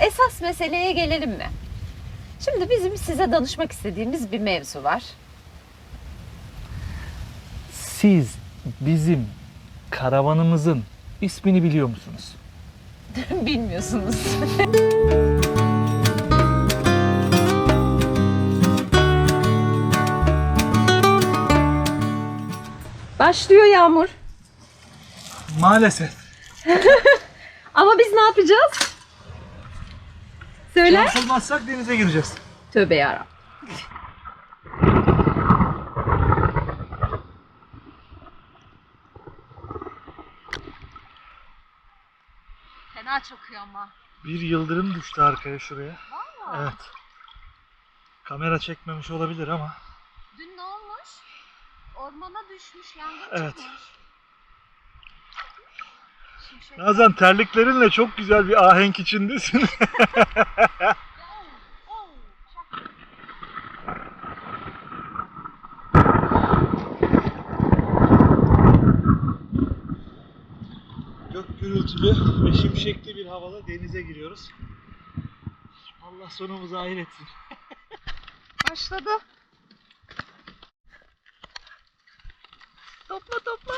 esas meseleye gelelim mi? Şimdi bizim size danışmak istediğimiz bir mevzu var. Siz bizim karavanımızın ismini biliyor musunuz? Bilmiyorsunuz. Başlıyor yağmur. Maalesef. Ama biz ne yapacağız? Söyle. Şans denize gireceğiz. Tövbe yarabbim. Fena çakıyor ama. Bir yıldırım düştü arkaya şuraya. Evet. Kamera çekmemiş olabilir ama. Dün ne olmuş? Ormana düşmüş, yangın Evet. çıkmış. Nazan terliklerinle çok güzel bir ahenk içindesin. Gök gürültülü ve şimşekli bir havada denize giriyoruz. Allah sonumuzu hayır etsin. Başladı. Topla topla.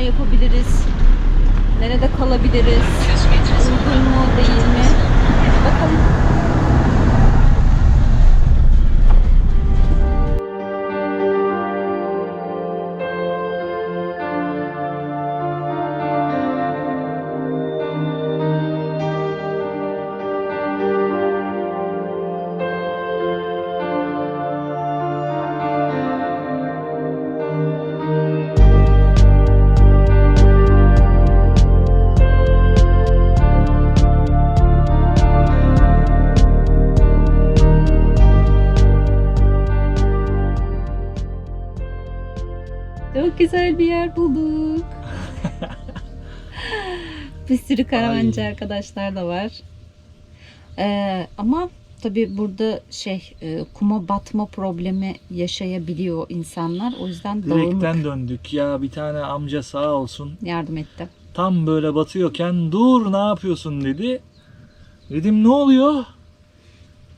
Yapabiliriz. Nerede kalabiliriz. 100 metre sonra Uygun mu değil mi? Bakalım. Sürü karavancı Ay. arkadaşlar da var. Ee, ama tabi burada şey e, kuma batma problemi yaşayabiliyor insanlar. O yüzden dağınık Direkten döndük ya bir tane amca sağ olsun yardım etti. tam böyle batıyorken dur ne yapıyorsun dedi. Dedim ne oluyor?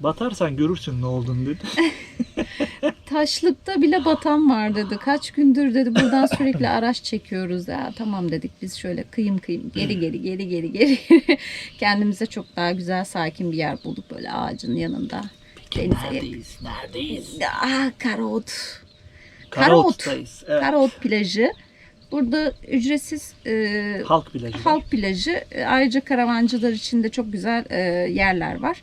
Batarsan görürsün ne olduğunu dedi. Taşlıkta bile batan var dedi. Kaç gündür dedi buradan sürekli araç çekiyoruz. Ya tamam dedik biz şöyle kıyım kıyım geri geri geri geri geri kendimize çok daha güzel sakin bir yer bulduk böyle ağacın yanında. Denize neredeyiz? Neredeyiz? Ah Karot. Karot. Karaot'tayız. Evet. Karot plajı. Burada ücretsiz e, Halk plajı. var. halk plajı. E, Ayrıca karavancılar için de çok güzel e, yerler var.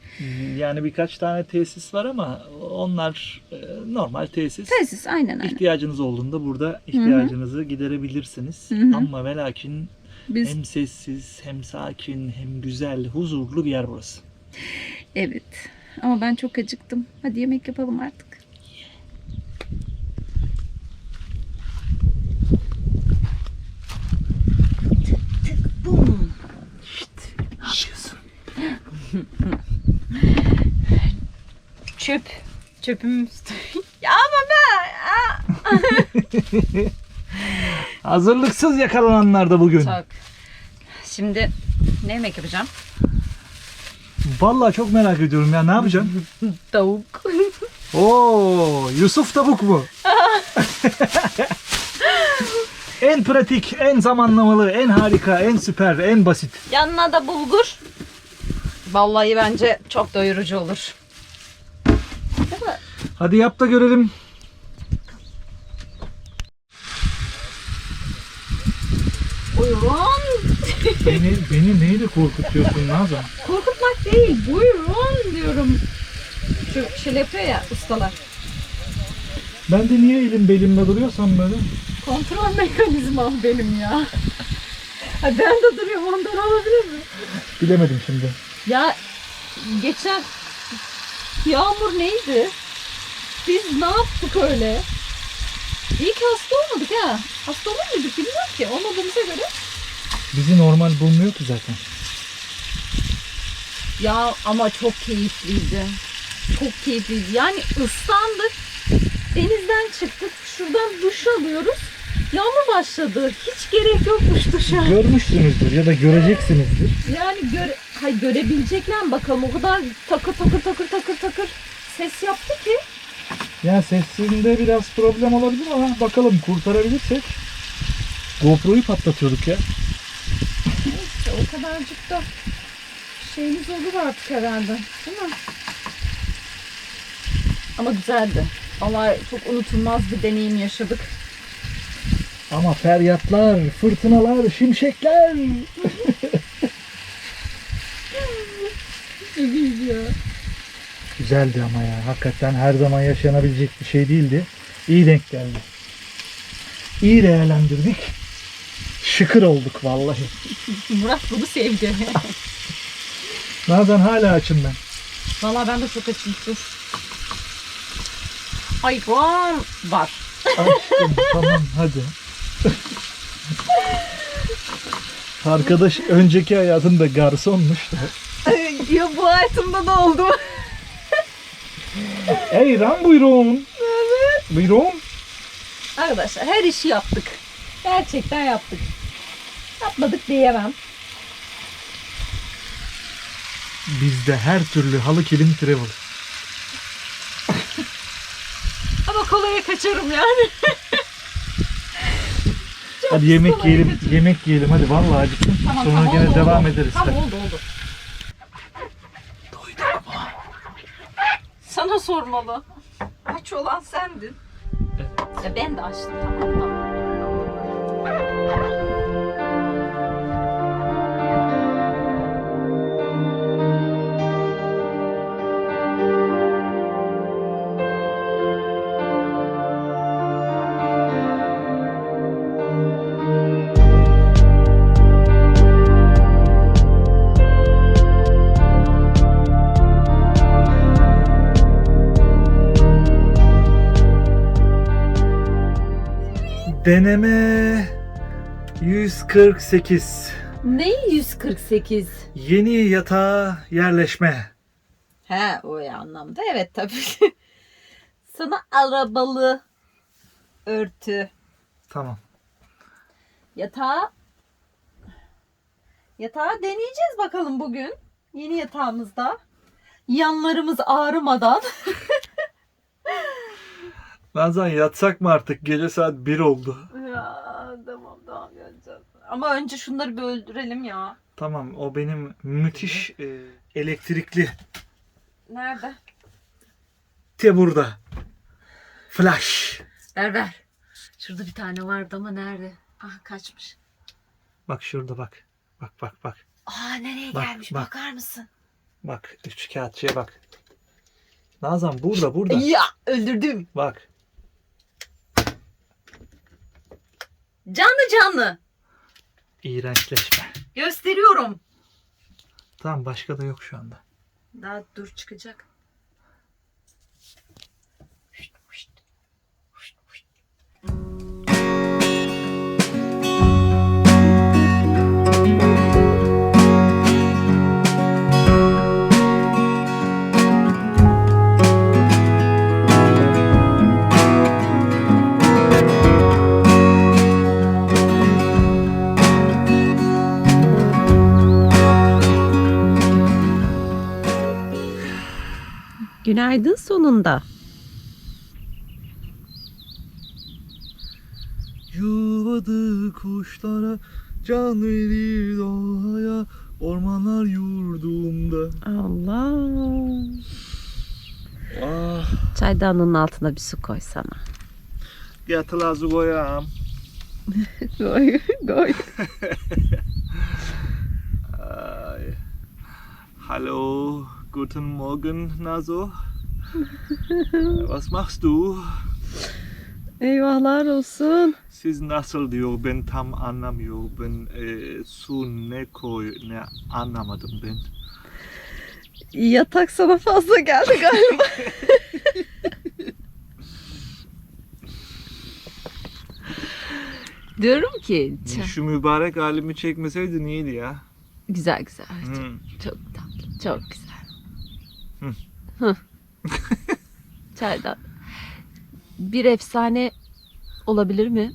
Yani birkaç tane tesis var ama onlar e, normal tesis. Tesis aynen aynen. İhtiyacınız olduğunda burada ihtiyacınızı giderebilirsiniz. Hı hı. Ama ve lakin Biz hem sessiz hem sakin hem güzel, huzurlu bir yer burası. evet. Ama ben çok acıktım. Hadi yemek yapalım artık. Bum. Ne yapıyorsun? çöp. Çöpüm ya ama ben Hazırlıksız yakalananlar da bugün. Çok. Şimdi ne yemek yapacağım? Vallahi çok merak ediyorum ya ne yapacaksın? Tavuk. Oo, Yusuf tavuk mu? en pratik, en zamanlamalı, en harika, en süper, en basit. Yanına da bulgur. Vallahi bence çok doyurucu olur. Hadi yap da görelim. Buyurun. Beni, beni neyle korkutuyorsun Nazan? Korkutmak değil. Buyurun diyorum. Şu şey yapıyor ya ustalar. Ben de niye elim belimde duruyorsam böyle? Kontrol mekanizmam benim ya. Ha, ben de duruyorum ondan olabilir mi? Bilemedim şimdi. Ya geçen yağmur neydi? Biz ne yaptık öyle? İyi ki hasta olmadık ha. Hasta olur muyduk bilmiyorum ki. Olmadığımıza göre. Bizi normal bulmuyor ki zaten. Ya ama çok keyifliydi. Çok keyifliydi. Yani ıslandık. Denizden çıktık. Şuradan duş alıyoruz. Yağmur başladı. Hiç gerek yokmuş duşa. Görmüşsünüzdür ya da göreceksinizdir. Yani göre, hay görebilecekler mi bakalım. O kadar takır takır takır takır takır ses yaptı ki. Yani sesinde biraz problem olabilir ama bakalım kurtarabilirsek. GoPro'yu patlatıyorduk ya. İşte o kadarcık da şeyimiz olur artık herhalde. Değil mi? Ama güzeldi. Ama çok unutulmaz bir deneyim yaşadık. Ama feryatlar, fırtınalar, şimşekler. Ya. Güzeldi ama ya. Hakikaten her zaman yaşanabilecek bir şey değildi. İyi denk geldi. İyi değerlendirdik. Şıkır olduk vallahi. Murat bunu sevdi. Nazan hala açım ben. Valla ben de çok açım. Dur. Hayvan var. Açtım tamam hadi. Arkadaş önceki hayatında garsonmuş da. ya bu hayatımda ne oldu? Eyran buyurun. evet. Buyurun. Arkadaşlar her işi yaptık. Gerçekten yaptık. Yapmadık diyemem. Bizde her türlü halı kilim travel. Ama kolaya kaçarım yani. Hadi yemek yiyelim. kaçırdım. Yemek yiyelim hadi vallahi acıktım. Tamam, Sonra tamam, gene oldu, devam oldu. ederiz. Tamam oldu oldu. Sana sormalı. Aç olan sendin. Ya ben de açtım tamam tamam. Deneme 148. Ne 148? Yeni yatağa yerleşme. He o anlamda evet tabii. Sana arabalı örtü. Tamam. Yatağı yatağı deneyeceğiz bakalım bugün. Yeni yatağımızda. Yanlarımız ağrımadan. Nazan yatsak mı artık? Gece saat 1 oldu. ya tamam tamam geleceğiz. Ama önce şunları bir öldürelim ya. Tamam o benim müthiş e, elektrikli Nerede? te burada. Flash. Ver ver. Şurada bir tane vardı ama nerede? Ah kaçmış. Bak şurada bak. Bak bak bak. Aa nereye Bak, gelmiş bak. bakar mısın? Bak üç kağıtçıya bak. Nazan burada burada. Ya öldürdüm. Bak. Canlı canlı. İğrençleşme. Gösteriyorum. Tamam başka da yok şu anda. Daha dur çıkacak. Günaydın sonunda. Yuvadı kuşlara, can verir doğaya, ormanlar yurdumda. Allah. Ah, Çaydanlığın altına bir su koysana. yatıla koyam. Koy, koy. Ay. Hallo, guten Morgen, Naso. Was machst du? Eyvahlar olsun. Siz nasıl diyor ben tam anlamıyorum. Ben e, su ne koy ne anlamadım ben. Yatak sana fazla geldi galiba. Diyorum ki Şu mübarek halimi çekmeseydin iyiydi ya. güzel güzel. Çok, Hı. çok tatlı. Çok güzel. Çaydan. Bir efsane olabilir mi?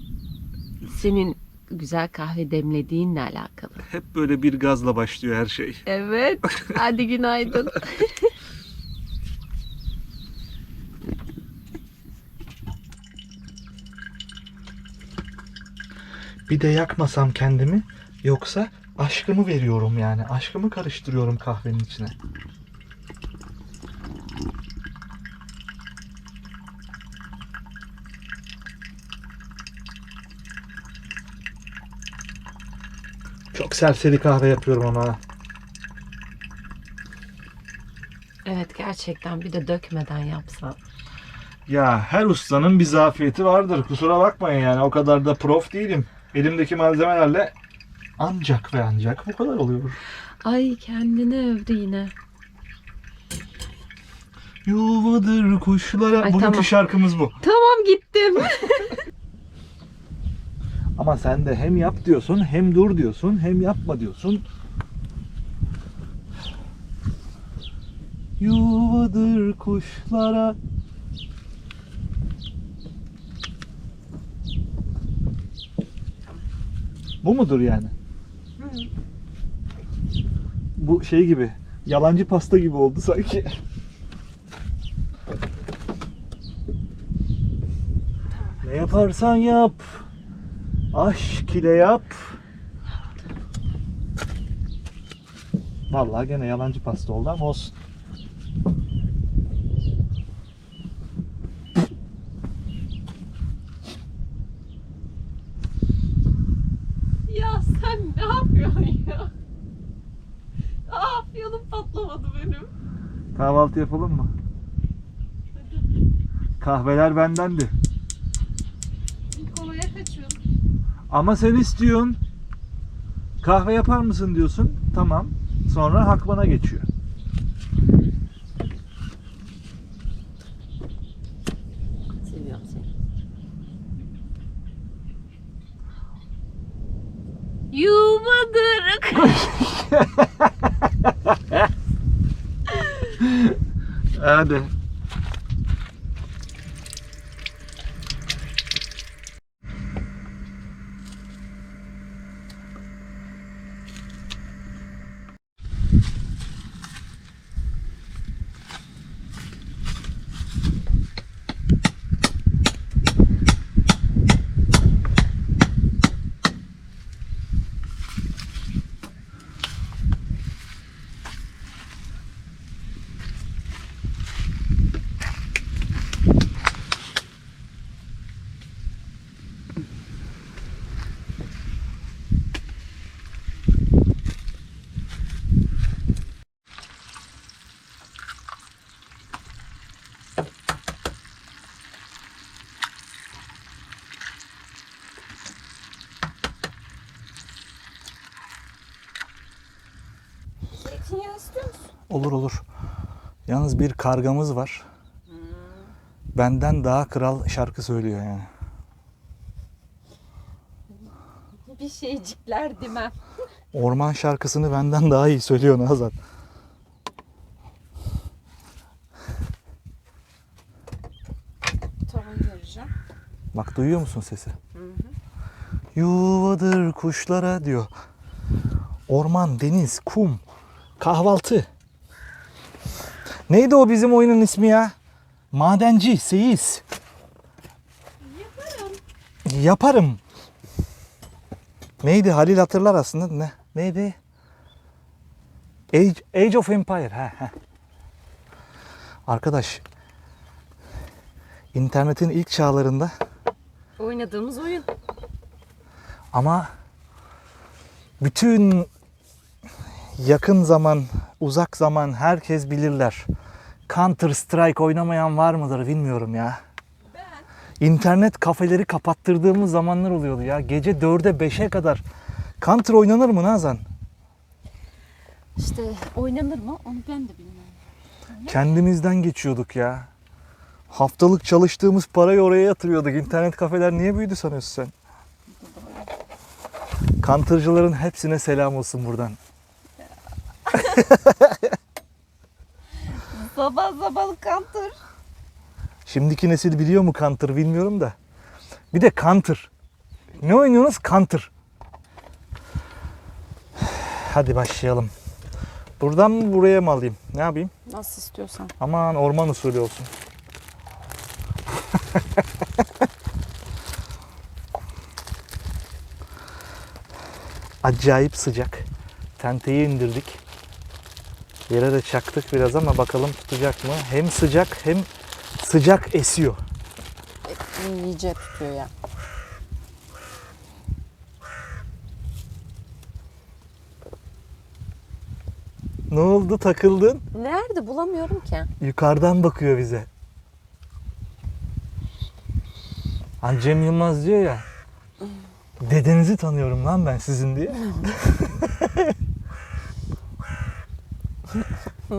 Senin güzel kahve demlediğinle alakalı. Hep böyle bir gazla başlıyor her şey. Evet. Hadi günaydın. Bir de yakmasam kendimi yoksa aşkımı veriyorum yani. Aşkımı karıştırıyorum kahvenin içine. Çok serseri kahve yapıyorum ama. Evet gerçekten bir de dökmeden yapsan. Ya her ustanın bir zafiyeti vardır. Kusura bakmayın yani o kadar da prof değilim. Elimdeki malzemelerle ancak ve ancak bu kadar oluyor. Ay kendini övdü yine. Yuvadır kuşlara. Ay, Bugünkü tamam. şarkımız bu. Tamam gittim. Ama sen de hem yap diyorsun, hem dur diyorsun, hem yapma diyorsun. Yuvadır kuşlara. Bu mudur yani? Bu şey gibi, yalancı pasta gibi oldu sanki. Ne yaparsan yap. Aşk ile yap. Vallahi gene yalancı pasta oldu ama olsun. ya sen ne yapıyorsun ya? Afyonum patlamadı benim. Kahvaltı yapalım mı? Kahveler bendendi. Kolaya kaçıyorum. Ama sen istiyorsun. Kahve yapar mısın diyorsun. Tamam. Sonra hak bana geçiyor. Seviyorum seni. Yuvadır. Hadi. Olur olur. Yalnız bir kargamız var. Benden daha kral şarkı söylüyor yani. Bir şeycikler demem. Orman şarkısını benden daha iyi söylüyor Nazan. Tavayı vereceğim. Bak duyuyor musun sesi? Yuvadır kuşlara diyor. Orman, deniz, kum, kahvaltı. Neydi o bizim oyunun ismi ya? Madenci, seyis. Yaparım. Yaparım. Neydi? Halil hatırlar aslında. Ne? Neydi? Age, Age of Empire. Ha, ha. Arkadaş, internetin ilk çağlarında Oynadığımız oyun. ama bütün yakın zaman, uzak zaman herkes bilirler. Counter Strike oynamayan var mıdır bilmiyorum ya. İnternet kafeleri kapattırdığımız zamanlar oluyordu ya. Gece 4'e 5'e kadar. Counter oynanır mı Nazan? İşte oynanır mı onu ben de bilmiyorum. Kendimizden geçiyorduk ya. Haftalık çalıştığımız parayı oraya yatırıyorduk. İnternet kafeler niye büyüdü sanıyorsun sen? Counter'cıların hepsine selam olsun buradan. Sabah sabah kantır. Şimdiki nesil biliyor mu Counter bilmiyorum da. Bir de Counter. Ne oynuyorsunuz? Counter. Hadi başlayalım. Buradan mı buraya mı alayım? Ne yapayım? Nasıl istiyorsan. Aman orman usulü olsun. Acayip sıcak. Tenteyi indirdik. Yere de çaktık biraz ama bakalım tutacak mı? Hem sıcak hem sıcak esiyor. İyice tutuyor ya. Ne oldu takıldın? Nerede bulamıyorum ki. Yukarıdan bakıyor bize. Hani Cem Yılmaz diyor ya. Dedenizi tanıyorum lan ben sizin diye.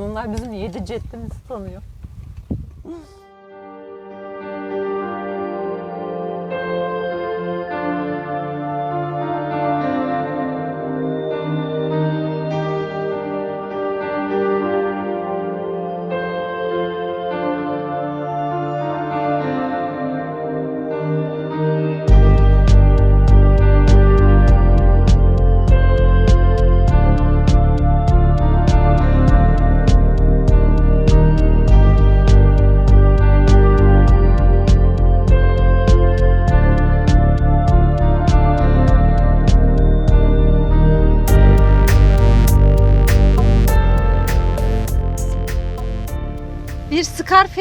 Onlar bizim yedi ceddimizi tanıyor.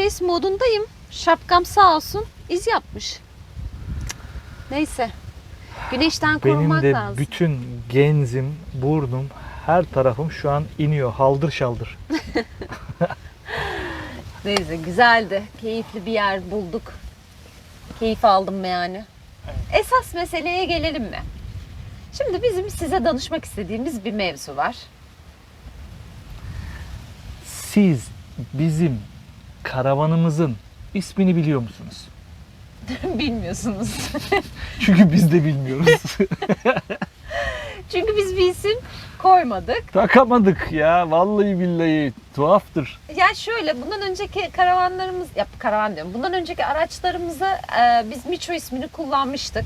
Scarface modundayım. Şapkam sağ olsun iz yapmış. Neyse. Güneşten Benim korunmak de lazım. bütün genzim, burnum, her tarafım şu an iniyor. Haldır şaldır. Neyse güzeldi. Keyifli bir yer bulduk. Keyif aldım yani. Esas meseleye gelelim mi? Şimdi bizim size danışmak istediğimiz bir mevzu var. Siz bizim karavanımızın ismini biliyor musunuz? Bilmiyorsunuz. Çünkü biz de bilmiyoruz. Çünkü biz bir isim koymadık. Takamadık ya. Vallahi billahi tuhaftır. Ya şöyle bundan önceki karavanlarımız, ya karavan diyorum. Bundan önceki araçlarımızı e, biz Miço ismini kullanmıştık.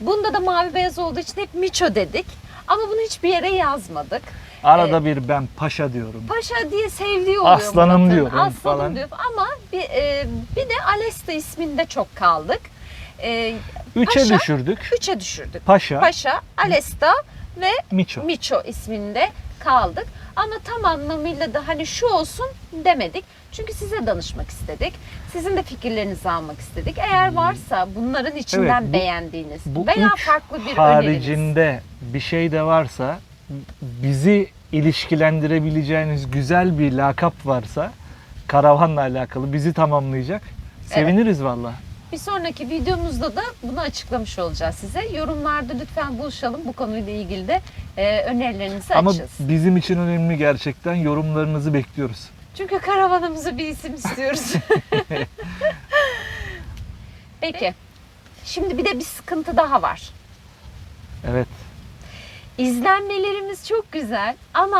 Bunda da mavi beyaz olduğu için hep Miço dedik. Ama bunu hiçbir yere yazmadık. Arada bir ben paşa diyorum. Paşa diye sevdiği oluyor Aslanım Murat'ın. diyorum Aslanım falan. diyor. Ama bir, e, bir de Alesta isminde çok kaldık. E, Üçe Paşa. düşürdük. üçe düşürdük. Paşa, Paşa, Alesta ve Miço. Miço isminde kaldık. Ama tam anlamıyla da hani şu olsun demedik. Çünkü size danışmak istedik. Sizin de fikirlerinizi almak istedik. Eğer varsa bunların içinden Evet, bu- beğendiğiniz Bu veya üç farklı bir öneriniz. haricinde bir şey de varsa bizi ilişkilendirebileceğiniz güzel bir lakap varsa karavanla alakalı bizi tamamlayacak. Seviniriz valla. Bir sonraki videomuzda da bunu açıklamış olacağız size. Yorumlarda lütfen buluşalım. Bu konuyla ilgili de e, önerilerinizi Ama açacağız. bizim için önemli gerçekten yorumlarınızı bekliyoruz. Çünkü karavanımıza bir isim istiyoruz. Peki. Şimdi bir de bir sıkıntı daha var. Evet. İzlenmelerimiz çok güzel ama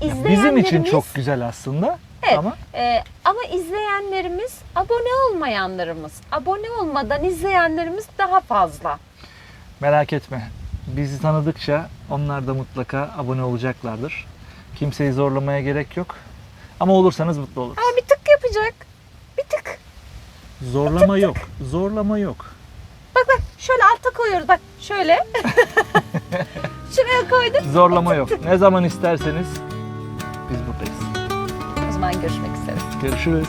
Ya izleyenlerimiz bizim için çok güzel aslında. Evet. Ama e, ama izleyenlerimiz abone olmayanlarımız. Abone olmadan izleyenlerimiz daha fazla. merak etme. Bizi tanıdıkça onlar da mutlaka abone olacaklardır. Kimseyi zorlamaya gerek yok. Ama olursanız mutlu oluruz. Ama bir tık yapacak. Bir tık. Zorlama yok. Zorlama yok. Bak bak şöyle alta koyuyoruz bak şöyle. Şuraya koyduk. Zorlama yok. Ne zaman isterseniz biz buradayız. O zaman görüşmek üzere. Görüşürüz.